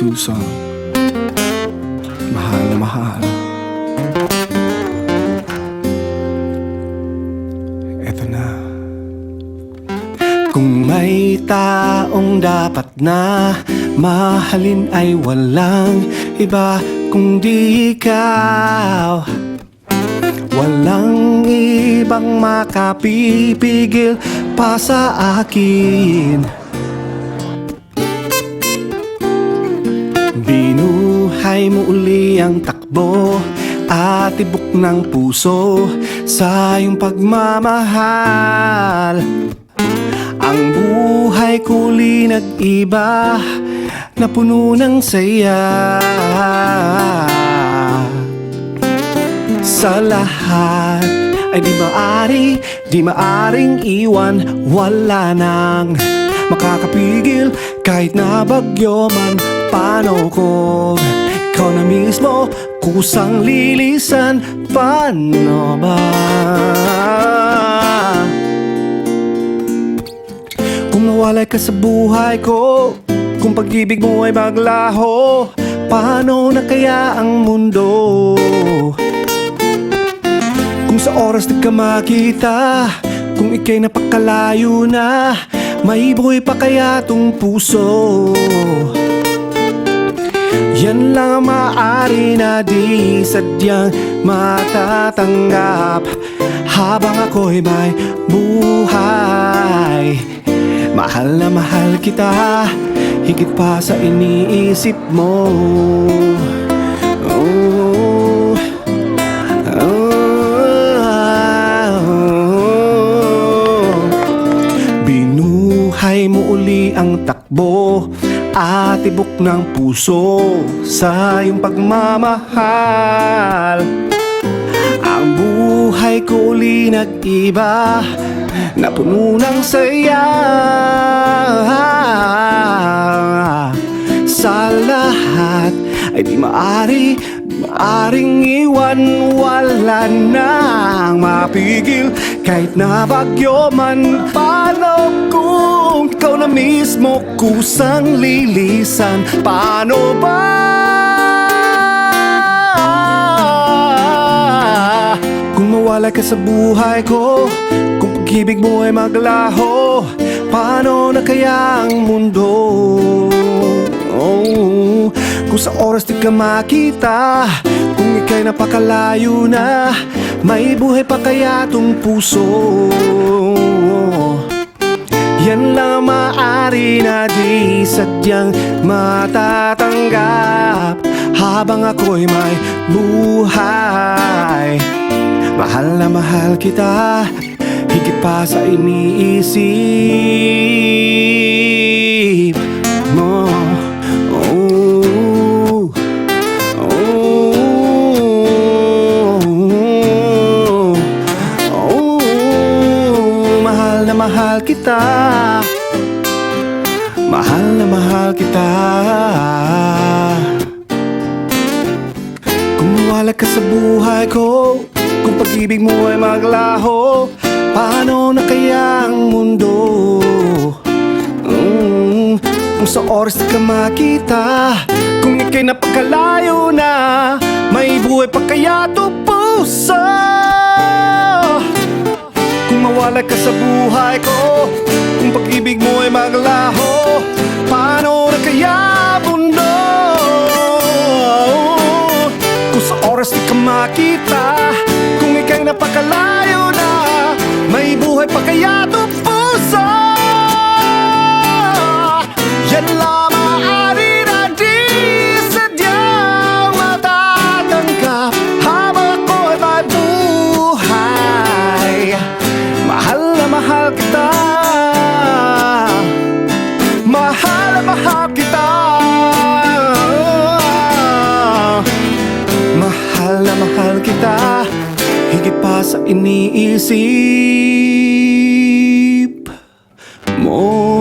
2 song. Mahal na mahal. Eto na. Kung may taong dapat na Mahalin ay walang iba kundi ikaw. Walang ibang makapipigil pa sa akin. Binuhay mo uli ang takbo at ibok ng puso sa iyong pagmamahal. Ang buhay kuli nag-iba na puno ng saya. Sa lahat ay di maari, di maaring iwan, wala nang makakapigil Kahit na bagyo man. Paano ko? Ikaw na mismo Kusang lilisan. Paano ba? Kung nawalay ka sa buhay ko Kung pag-ibig mo ay maglaho Paano na kaya ang mundo? Kung sa oras na ka makita Kung ikay napakalayo na Maiboy pa kaya tong puso? Yan lang ang maaari na di sadyang matatanggap. Habang ako'y may buhay Mahal na mahal kita Higit pa sa iniisip mo. Oh. buhay mo uli ang takbo At ibok ng puso sa iyong pagmamahal. Ang buhay ko uli nag-iba na Napuno ng saya. Sa lahat ay di maari Maaring iwan wala nang mapigil. Kahit na bagyo man pa hanap kung ikaw na mismo kusang lilisan Paano ba? Kung mawala ka sa buhay ko Kung pag-ibig mo ay maglaho Paano na kaya ang mundo? Oh, kung sa oras di ka makita Kung ika'y napakalayo na May buhay pa kaya tong puso? Yan lang maari na di sadyang matatanggap Habang ako'y may buhay. Mahal na mahal kita Higit pa sa iniisip. kita Mahal na mahal kita Kung mawala ka sa buhay ko Kung pag-ibig mo ay maglaho Paano na kaya ang mundo? Mm, kung sa oras ka makita Kung ika'y napakalayo na May buhay pa kaya to puso? Naniwala ka sa buhay ko. Kung pag-ibig mo ay maglaho Paano na kaya bundok Kung sa oras di ka makita Kung ika'y napakalayo sa iniisip mo.